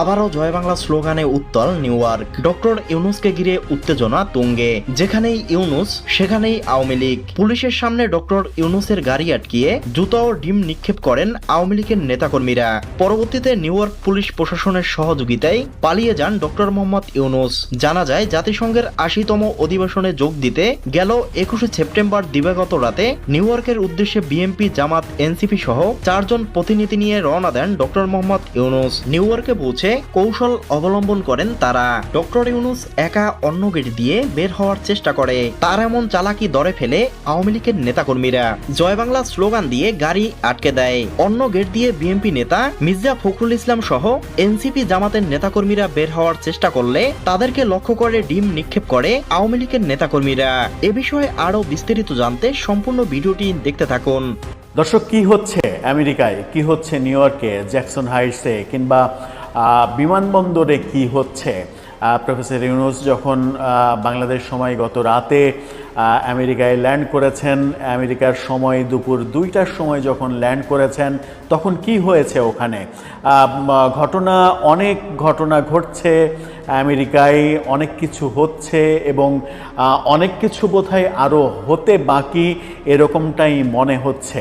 আবারও জয় বাংলা স্লোগানে উত্তল নিউ ইয়র্ক ডক্টর ইউনুসকে ঘিরে উত্তেজনা তুঙ্গে। যেখানেই ইউনুস, সেখানেই আওয়ামী লীগ। পুলিশের সামনে ডক্টর ইউনুসের গাড়ি আটকিয়ে জুতা ও ডিম নিক্ষেপ করেন আওয়ামী লীগের নেতাকর্মীরা। পরবর্তীতে নিউ ইয়র্ক পুলিশ প্রশাসনের সহযোগিতায় পালিয়ে যান ডক্টর মোহাম্মদ ইউনুস। জানা যায়, জাতিসংঘের আশিতম অধিবেশনে যোগ দিতে গেল একুশে সেপ্টেম্বর দিবাগত রাতে নিউ ইয়র্কের উদ্দেশ্যে বিএনপি, জামাত, এনসিপি সহ চারজন প্রতিনিধি নিয়ে রওনা দেন ডক্টর মোহাম্মদ ইউনুস। নিউ ইয়র্কে পৌঁছে কৌশল অবলম্বন করেন তারা। ডক্টর ইউনুস একা অন্য গেট দিয়ে বের হওয়ার চেষ্টা করে। তার এমন চালাকি দরে ফেলে আওয়ামী লীগের নেতাকর্মীরা। জয় বাংলা স্লোগান দিয়ে গাড়ি আটকে দেয়। অন্য গেট দিয়ে বিএনপি নেতা মির্জা ফখরুল ইসলাম সহ এনসিপি জামাতের নেতাকর্মীরা বের হওয়ার চেষ্টা করলে তাদেরকে লক্ষ্য করে ডিম নিক্ষেপ করে আওয়ামী লীগের নেতাকর্মীরা। এ বিষয়ে আরও বিস্তারিত জানতে সম্পূর্ণ ভিডিওটি দেখতে থাকুন। দর্শক, কি হচ্ছে আমেরিকায়? কি হচ্ছে নিউ ইয়র্কে, জ্যাকসন হাইটসে কিংবা বিমানবন্দরে কি হচ্ছে? প্রফেসর ইউনুস, যখন বাংলাদেশ সময় গত রাতে আমেরিকায় ল্যান্ড করেছেন, আমেরিকার সময় দুপুর দুইটার সময় যখন ল্যান্ড করেছেন, তখন কি হয়েছে ওখানে? ঘটনা, অনেক ঘটনা ঘটছে, আমেরিকায় অনেক কিছু হচ্ছে এবং অনেক কিছু বোধহয় আরও হতে বাকি এরকমটাই মনে হচ্ছে।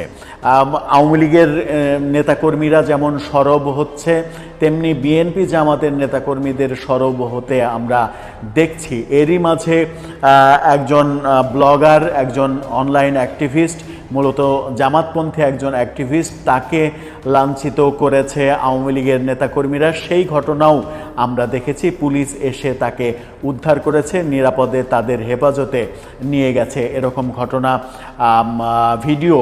আওয়ামী লীগের নেতাকর্মীরা যেমন সরব হচ্ছে, তেমনি বিএনপি জামাতের নেতাকর্মীদের সরব হতে আমরা দেখছি। এরই মাঝে একজন ব্লগার, একজন অনলাইন অ্যাক্টিভিস্ট মূলত জামাতপন্থী একজন অ্যাক্টিভিস্ট তাকে লাঞ্ছিত করেছে আওয়ামী লীগের নেতাকর্মীরা। সেই ঘটনাও আমরা দেখেছি। পুলিশ এসে তাকে উদ্ধার করেছে, নিরাপদে তাদের হেফাজতে নিয়ে গেছে। এরকম ঘটনা ভিডিও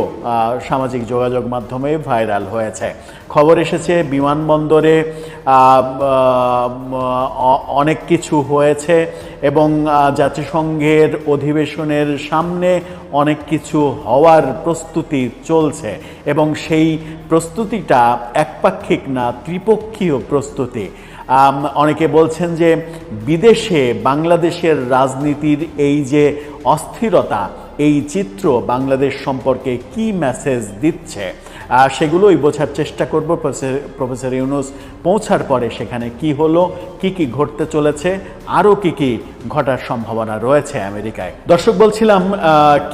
সামাজিক যোগাযোগ মাধ্যমে ভাইরাল হয়েছে। খবর এসেছে, বিমানবন্দরে অনেক কিছু হয়েছে এবং জাতিসংঘের অধিবেশনের সামনে অনেক কিছু হওয়ার প্রস্তুতি চলছে এবং সেই প্রস্তুতিটা একপাক্ষিক না, ত্রিপক্ষীয় প্রস্তুতি। অনেকে বলছেন যে বিদেশে বাংলাদেশের রাজনীতির এই যে অস্থিরতা এই চিত্র বাংলাদেশ সম্পর্কে কি মেসেজ দিচ্ছে? সেগুলোই বোঝার চেষ্টা করব। প্রফেসর ইউনুস পৌঁছার পরে সেখানে কি হলো, কি কি ঘটতে চলেছে, আরও কি কি ঘটার সম্ভাবনা রয়েছে আমেরিকায়। দর্শক, বলছিলাম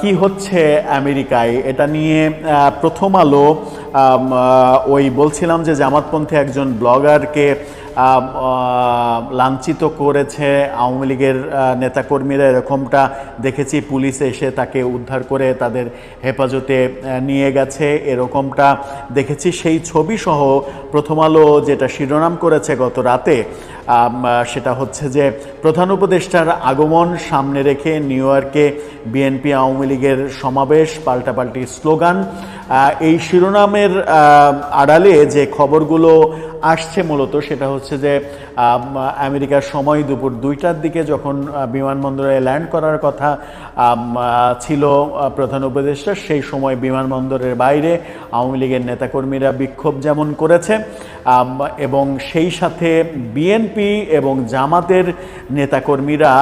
কি হচ্ছে আমেরিকায়? এটা নিয়ে প্রথম আলো ওই বলছিলাম যে জামাতপন্থী একজন ব্লগারকে লাঞ্ছিত করেছে আওয়ামী লীগের নেতাকর্মীরা। এরকমটা দেখেছি, পুলিশ এসে তাকে উদ্ধার করে তাদের হেফাজতে নিয়ে গেছে। এরকমটা দেখেছি। সেই ছবি সহ প্রথম আলো যেটা শিরোনাম করেছে গত রাতে সেটা হচ্ছে যে প্রধান উপদেষ্টার আগমন সামনে রেখে নিউ ইয়র্কে বিএনপি আওয়ামী লীগের সমাবেশ, পাল্টাপাল্টি স্লোগান। এই শিরোনামের আড়ালে যে খবরগুলো আসছে মূলত সেটা হচ্ছে যে আমেরিকার সময় দুপুর দুইটার দিকে যখন বিমানবন্দরে ল্যান্ড করার কথা ছিল প্রধান উপদেষ্টা, সেই সময় বিমানবন্দরের বাইরে আওয়ামী লীগের নেতাকর্মীরা বিক্ষোভ যেমন করেছে এবং সেই সাথে বিএনপি এবং জামাতের নেতাকর্মীরা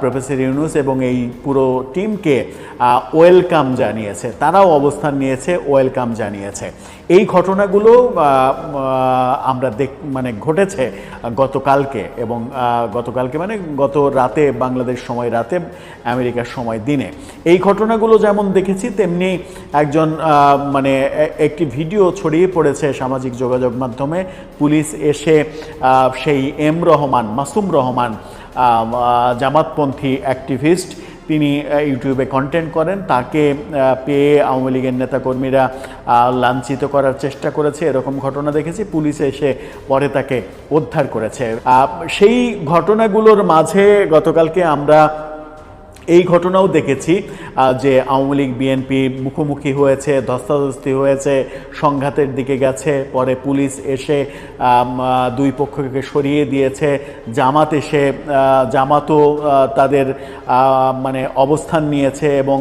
প্রফেসর ইউনুস এবং এই পুরো টিমকে ওয়েলকাম জানিয়েছে। তারাও অবস্থান নিয়েছে, ওয়েলকাম জানিয়েছে। এই ঘটনাগুলো আমরা দেখ মানে ঘটেছে গতকালকে এবং গতকালকে মানে গত রাতে, বাংলাদেশ সময় রাতে, আমেরিকার সময় দিনে। এই ঘটনাগুলো যেমন দেখেছি, তেমনি একজন মানে একটি ভিডিও ছড়িয়ে পড়েছে সামাজিক যোগাযোগ মাধ্যমে। পুলিশ এসে সেই এম রহমান, মাসুম রহমান জামাতপন্থী অ্যাক্টিভিস্ট তিনি ইউটিউবে কন্টেন্ট করেন। তাকে পেয়ে আওয়ামী লীগের নেতাকর্মীরা লাঞ্ছিত করার চেষ্টা করেছে। এরকম ঘটনা দেখেছি। পুলিশ এসে পরে তাকে উদ্ধার করেছে। সেই ঘটনাগুলোর মাঝে গতকালকে আমরা এই ঘটনাও দেখেছি যে আওয়ামী লীগ, বিএনপি মুখোমুখি হয়েছে, ধস্তাধস্তি হয়েছে, সংঘাতের দিকে গেছে, পরে পুলিশ এসে দুই পক্ষকে সরিয়ে দিয়েছে, জামাত এসে জামাতও তাদের মানে অবস্থান নিয়েছে এবং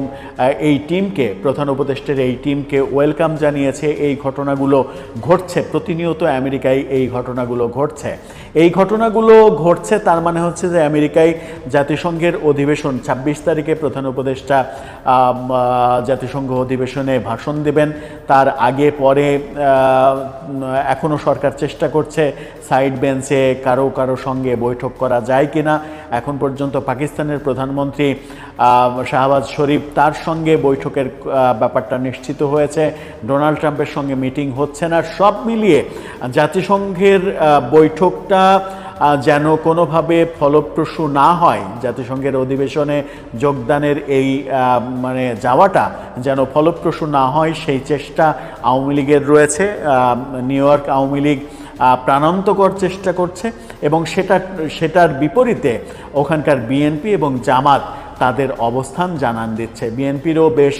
এই টিমকে, প্রধান উপদেষ্টার এই টিমকে ওয়েলকাম জানিয়েছে। এই ঘটনাগুলো ঘটছে, প্রতিনিয়ত আমেরিকায় এই ঘটনাগুলো ঘটছে। এই ঘটনাগুলো ঘটছে, তার মানে হচ্ছে যে আমেরিকায় জাতিসংঘের অধিবেশন, ছাব্বিশ তারিখে প্রধান উপদেষ্টা জাতিসংঘ অধিবেশনে ভাষণ দেবেন। তার আগে, পরে এখনও সরকার চেষ্টা করছে সাইড বেঞ্চে কারও কারও সঙ্গে বৈঠক করা যায় কিনা। এখন পর্যন্ত পাকিস্তানের প্রধানমন্ত্রী শাহবাজ শরীফ তার সঙ্গে বৈঠকের ব্যাপারটা নিশ্চিত হয়েছে। ডোনাল্ড ট্রাম্পের সঙ্গে মিটিং হচ্ছে না। সব মিলিয়ে জাতিসংঘের বৈঠকটা আহ, যেন কোনোভাবে ফলপ্রসূ না হয়। জাতিসংঘের অধিবেশনে যোগদানের এই মানে যাওয়াটা যেন ফলপ্রসূ না হয় সেই চেষ্টা আওয়ামী লীগের রয়েছে। নিউ ইয়র্ক আওয়ামী লীগ প্রাণান্তকর চেষ্টা করছে এবং সেটা সেটার বিপরীতে ওখানকার বিএনপি এবং জামাত তাদের অবস্থান জানান দিচ্ছে। বিএনপিরও বেশ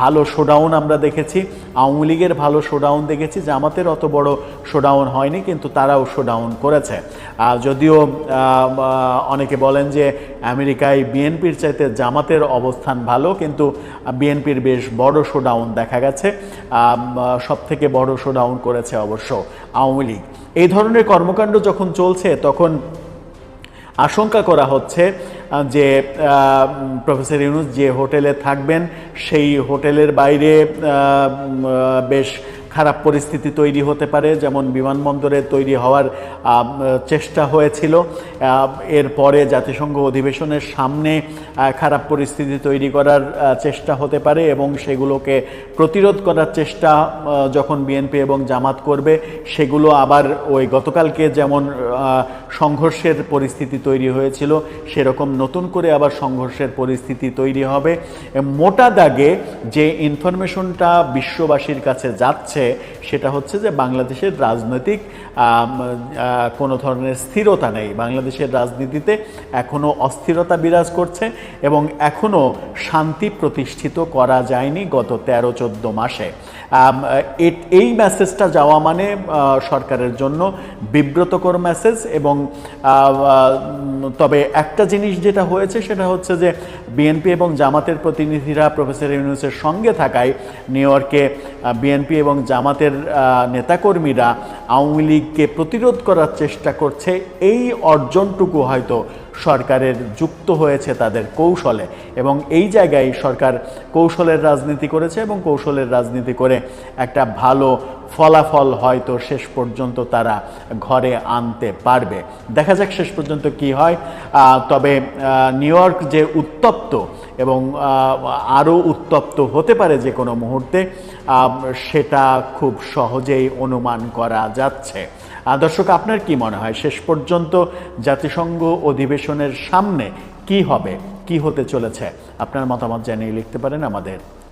ভালো শোডাউন আমরা দেখেছি। আওয়ামী লীগের ভালো শোডাউন দেখেছি। জামাতের অত বড় শোডাউন হয়নি, কিন্তু তারাও শোডাউন করেছে। যদিও অনেকে বলেন যে আমেরিকায় বিএনপির চাইতে জামাতের অবস্থান ভালো, কিন্তু বিএনপির বেশ বড় শোডাউন দেখা গেছে। সব থেকে বড় শোডাউন করেছে অবশ্য আওয়ামী লীগ। এই ধরনের কর্মকাণ্ড যখন চলছে, তখন আশঙ্কা করা হচ্ছে যে প্রফেসর ইউনুস যে হোটেলে থাকবেন সেই হোটেলের বাইরে বেশ খারাপ পরিস্থিতি তৈরি হতে পারে, যেমন বিমানবন্দরে তৈরি হওয়ার চেষ্টা হয়েছিল। এরপরে জাতিসংঘ অধিবেশনের সামনে খারাপ পরিস্থিতি তৈরি করার চেষ্টা হতে পারে এবং সেগুলোকে প্রতিরোধ করার চেষ্টা যখন বিএনপি এবং জামাত করবে, সেগুলো আবার ওই গতকালকে যেমন সংঘর্ষের পরিস্থিতি তৈরি হয়েছিল, সেরকম নতুন করে আবার সংঘর্ষের পরিস্থিতি তৈরি হবে। মোটা দাগে যে ইনফরমেশনটা বিশ্ববাসীর কাছে যাচ্ছে সেটা হচ্ছে যে বাংলাদেশের রাজনৈতিক কোনো ধরনের স্থিরতা নেই। বাংলাদেশের রাজনীতিতে এখনও অস্থিরতা বিরাজ করছে এবং এখনও শান্তি প্রতিষ্ঠিত করা যায়নি গত তেরো চোদ্দ মাসে। এই মেসেজটা যাওয়া মানে সরকারের জন্য বিব্রতকর মেসেজ এবং তবে একটা জিনিস যেটা হয়েছে সেটা হচ্ছে যে বিএনপি এবং জামাতের প্রতিনিধিরা প্রফেসর ইউনুসের সঙ্গে থাকায় নিউ ইয়র্কে বিএনপি এবং জামাতের নেতাকর্মীরা আওয়ামী লীগকে প্রতিরোধ করার চেষ্টা করছে। এই অর্জনটুকু হয়তো সরকারের যুক্ত হয়েছে তাদের কৌশলে এবং এই জায়গায় সরকার কৌশলের রাজনীতি করেছে এবং কৌশলের রাজনীতি করে একটা ভালো ফলাফল হয়তো শেষ পর্যন্ত তারা ঘরে আনতে পারবে। দেখা যাক শেষ পর্যন্ত কি হয়। তবে নিউ ইয়র্ক যে উত্তপ্ত এবং আরও উত্তপ্ত হতে পারে যে কোনো মুহূর্তে সেটা খুব সহজেই অনুমান করা যাচ্ছে। দর্শক, আপনার কি মনে হয়? শেষ পর্যন্ত জাতিসংঘ অধিবেশনের সামনে কি হবে? কি হতে চলেছে? আপনার মতামত জানিয়ে লিখতে পারেন আমাদের